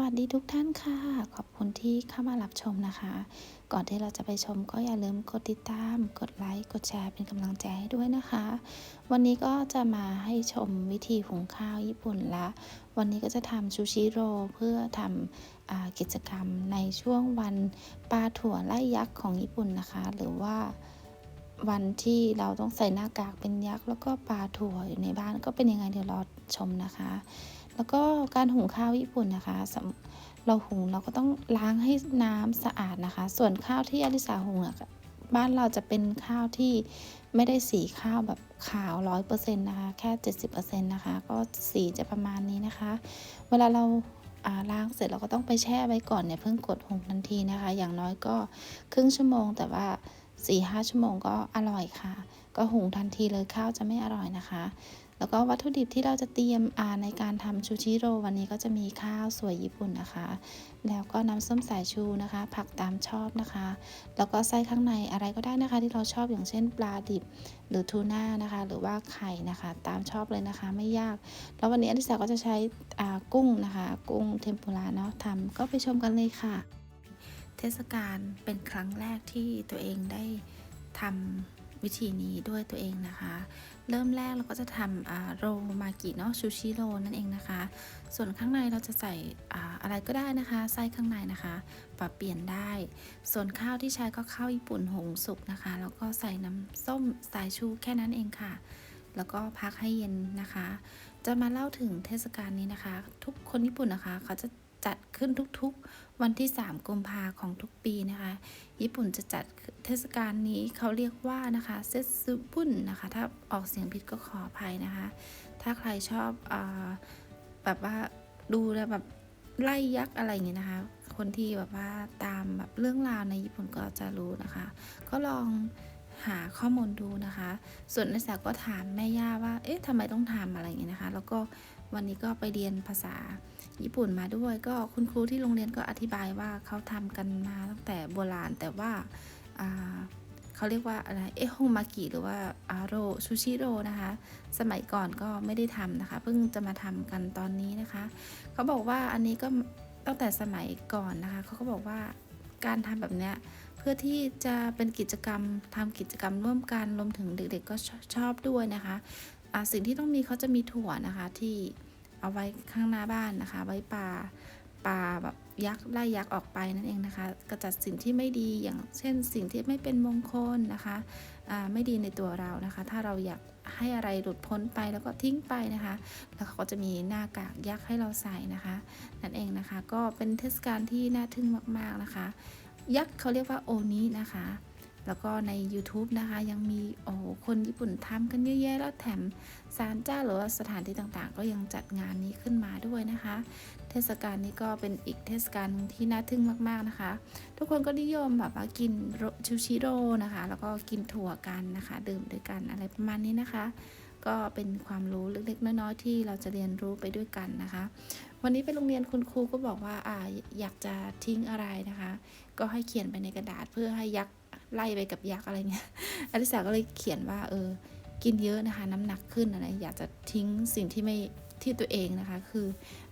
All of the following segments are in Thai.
วัสดีทุกท่านค่ะ ขอบคุณที่เข้ามารับชมนะคะ ก่อนที่เราจะไปชมก็อย่าลืมกดติดตาม กดไลค์ กดแชร์เป็นกำลังใจให้ด้วยนะคะ วันนี้ก็จะมาให้ชมวิธีหุงข้าวญี่ปุ่นละ วันนี้ก็จะทำชูชิโรเพื่อทำอกิจกรรมในช่วงวันปลาถั่วไล่ยักษ์ของญี่ปุ่นนะคะ หรือว่าวันที่เราต้องใส่หน้ากากเป็นยักษ์แล้วก็ปลาถั่วอยู่ในบ้านก็เป็นยังไงเดี๋ยวรอชมนะคะ แล้วก็การหุงข้าวญี่ปุ่นนะคะ เราหุงเราก็ต้องล้างให้น้ำสะอาดนะคะ ส่วนข้าวที่อลิสาหุงอะบ้านเราจะเป็นข้าวที่ไม่ได้สีข้าวแบบขาวร้อยเปอร์เซ็นต์นะคะ แค่เจ็ดสิบเปอร์เซ็นต์นะคะ ก็สีจะประมาณนี้นะคะ เวลาเราล้างเสร็จเราก็ต้องไปแช่ไว้ก่อนเนี่ยเพิ่งกดหุงทันทีนะคะ อย่างน้อยก็ครึ่งชั่วโมง แต่ว่า4ี่ห้าชั่วโมงก็อร่อยค่ะ ก็หุงทันทีเลยข้าวจะไม่อร่อยนะคะ แล้วก็วัตถุดิบที่เราจะเตรียมอาในการทำชูชิโรวันนี้ก็จะมีข้าวสวยญี่ปุ่นนะคะ แล้วก็น้ำส้มสายชูนะคะ ผักตามชอบนะคะ แล้วก็ไส้ข้างในอะไรก็ได้นะคะ ที่เราชอบอย่างเช่นปลาดิบหรือทูน่านะคะ หรือว่าไข่นะคะ ตามชอบเลยนะคะไม่ยาก แล้ววันนี้อลิสาก็จะใช้อ่ากุ้งนะคะ กุ้งเทมปุระเนาะทำก็ไปชมกันเลยค่ะ เทศกาลเป็นครั้งแรกที่ตัวเองได้ทำ วิธีนี้ด้วยตัวเองนะคะ เริ่มแรกเราก็จะทำโรมากิเนาะชูชิโรนั่นเองนะคะ ส่วนข้างในเราจะใส่ออะไรก็ได้นะคะไส้ข้างในนะคะปรับเปลี่ยนได้ ส่วนข้าวที่ใช้ก็ข้าวญี่ปุ่นหุงสุกนะคะ แล้วก็ใส่น้ำส้มสายชูแค่นั้นเองค่ะแล้วก็พักให้เย็นนะคะ จะมาเล่าถึงเทศกาลนี้นะคะ ทุกคนญี่ปุ่นนะคะ เขาจะ จัดขึ้นทุกๆ วันที่ 3กุมภาของทุกปีนะคะ ญี่ปุ่นจะจัดเทศกาลนี้เขาเรียกว่านะคะเซซึบุนนะคะ ถ้าออกเสียงผิดก็ขออภัยนะคะ ถ้าใครชอบอแบบว่าดูแลแบบไล่ยักษ์อะไรอย่างเงี้ยนะคะ คนที่แบบว่าตามแบบเรื่องราวในญี่ปุ่นก็จะรู้นะคะ ก็ลองหาข้อมูลดูนะคะ ส่วนนักศึกษาก็ถามแม่ย่าว่า เอ๊ะทำไมต้องทำอะไรอย่างเงี้ยนะคะ แล้วก็วันนี้ก็ไปเรียนภาษา ญี่ปุ่นมาด้วยก็คุณครูที่โรงเรียนก็อธิบายว่าเขาทำกันมาตั้งแต่โบราณแต่ว่าาเขาเรียกว่าอะไรเอะโฮมากิหรือว่าอาโรชูชิโรนะคะ สมัยก่อนก็ไม่ได้ทำนะคะ เพิ่งจะมาทำกันตอนนี้นะคะ เขาบอกว่าอันนี้ก็ตั้งแต่สมัยก่อนนะคะ เขาก็บอกว่าการทำแบบเนี้ยเพื่อที่จะเป็นกิจกรรมทำกิจกรรมร่วมกันรวมถึงเด็กๆก็ชอบด้วยนะคะอ่าสิ่งที่ต้องมีเขาจะมีถั่วนะคะที่ เอาไว้ข้างหน้าบ้านนะคะ ไว้ปลาปลาแบบยักษ์ไล่ยักษ์ออกไปนั่นเองนะคะกระจัดสิ่งที่ไม่ดีอย่างเช่น สิ่งที่ไม่เป็นมงคลนะคะไม่ดีในตัวเรานะคะ ถ้าเราอยากให้อะไรหลุดพ้นไปแล้วก็ทิ้งไปนะคะ แล้วเขาก็จะมีหน้ากากยักษ์ให้เราใส่นะคะนั่นเองนะคะ ก็เป็นเทศกาลที่น่าทึ่งมากๆนะคะ ยักษ์เขาเรียกว่าโอนินะคะ แล้วก็ใน YouTube นะคะ ยังมีโอ้คนญี่ปุ่นทำกันเยอะแยะแล้วแถมศาลเจ้าหรือว่าสถานที่ต่างๆ ก็ยังจัดงานนี้ขึ้นมาด้วยนะคะ เทศกาลนี้ก็เป็นอีกเทศกาลที่น่าทึ่งมากๆนะคะ ทุกคนก็นิยมแบบว่ากินโรชูชิโร่นะคะ แล้วก็กินถั่วกันนะคะ ดื่มด้วยกันอะไรประมาณนี้นะคะ ก็เป็นความรู้เล็กๆน้อยๆที่เราจะเรียนรู้ไปด้วยกันนะคะ วันนี้ไปโรงเรียนคุณครูก็บอกว่าอ่าอยากจะทิ้งอะไรนะคะ ก็ให้เขียนไปในกระดาษเพื่อให้ยักษ์ ไล่ไปกับยักษ์อะไรเงี้ยอลิสาก็เลยเขียนว่า เออ กินเยอะนะคะ น้ำหนักขึ้นอะไร อยากจะทิ้งสิ่งที่ไม่ที่ตัวเองนะคะ คือ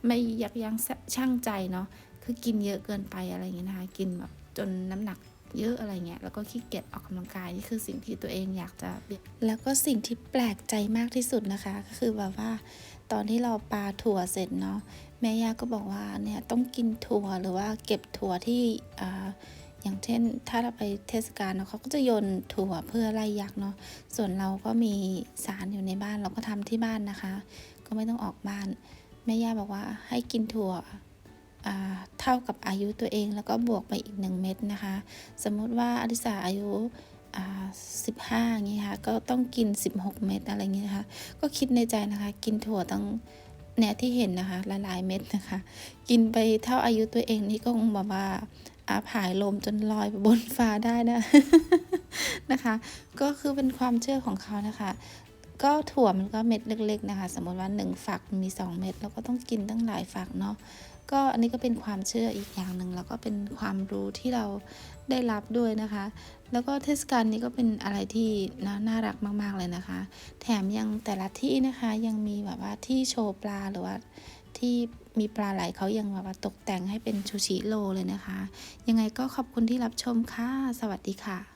ไม่ยักยั้งชั่งใจเนาะ คือกินเยอะเกินไปอะไรเงี้ยนะคะ กินแบบจนน้ำหนักเยอะอะไรเงี้ย แล้วก็ขี้เกียจออกกำลังกายนี่คือสิ่งที่ตัวเองอยากจะ แล้วก็สิ่งที่แปลกใจมากที่สุดนะคะ ก็คือแบบว่า ตอนที่เราปาถั่วเสร็จเนาะ แม่ย่าก็บอกว่าเนี่ยต้องกินถั่วหรือว่าเก็บถั่วที่ อย่างเช่นถ้าเราไปเทศกาลเนาะเขาก็จะโยนถั่วเพื่อไล่ยักษ์เนาะส่วนเราก็มีสารอยู่ในบ้านเราก็ทำที่บ้านนะคะ ก็ไม่ต้องออกบ้านแม่ย่าบอกว่าให้กินถั่วเท่ากับอายุตัวเองแล้วก็บวกไปอีกหนึ่งเม็ดนะคะ สมมุติว่าอลิสาอายุสิบห้าอย่างงี้ค่ะก็ต้องกิน 16 เม็ดอะไรเงี้ยนะคะ ก็คิดในใจนะคะ กินถั่วตั้งเนี่ยที่เห็นนะคะหลายเม็ดนะคะ กินไปเท่าอายุตัวเองนี่ก็คงแบบว่า อาผายลมจนลอยไปบนฟ้าได้นะนะคะ ก็คือเป็นความเชื่อของเขานะคะ ก็ถั่วมันก็เม็ดเล็ก ๆ นะคะ สมมติว่าหนึ่งฝักมีสองเม็ดเราก็ต้องกินตั้งหลายฝักเนาะก็อันนี้ก็เป็นความเชื่ออีกอย่างหนึ่งแล้วก็เป็นความรู้ที่เราได้รับด้วยนะคะ แล้วก็เทศกาลนี้ก็เป็นอะไรที่น่าน่ารักมาก ๆ เลยนะคะ แถมยังแต่ละที่นะคะยังมีแบบว่าที่โชว์ปลาหรือว่า ที่มีปลาไหลเขายังแบบว่าตกแต่งให้เป็นชูชิโลเลยนะคะ ยังไงก็ขอบคุณที่รับชมค่ะ สวัสดีค่ะ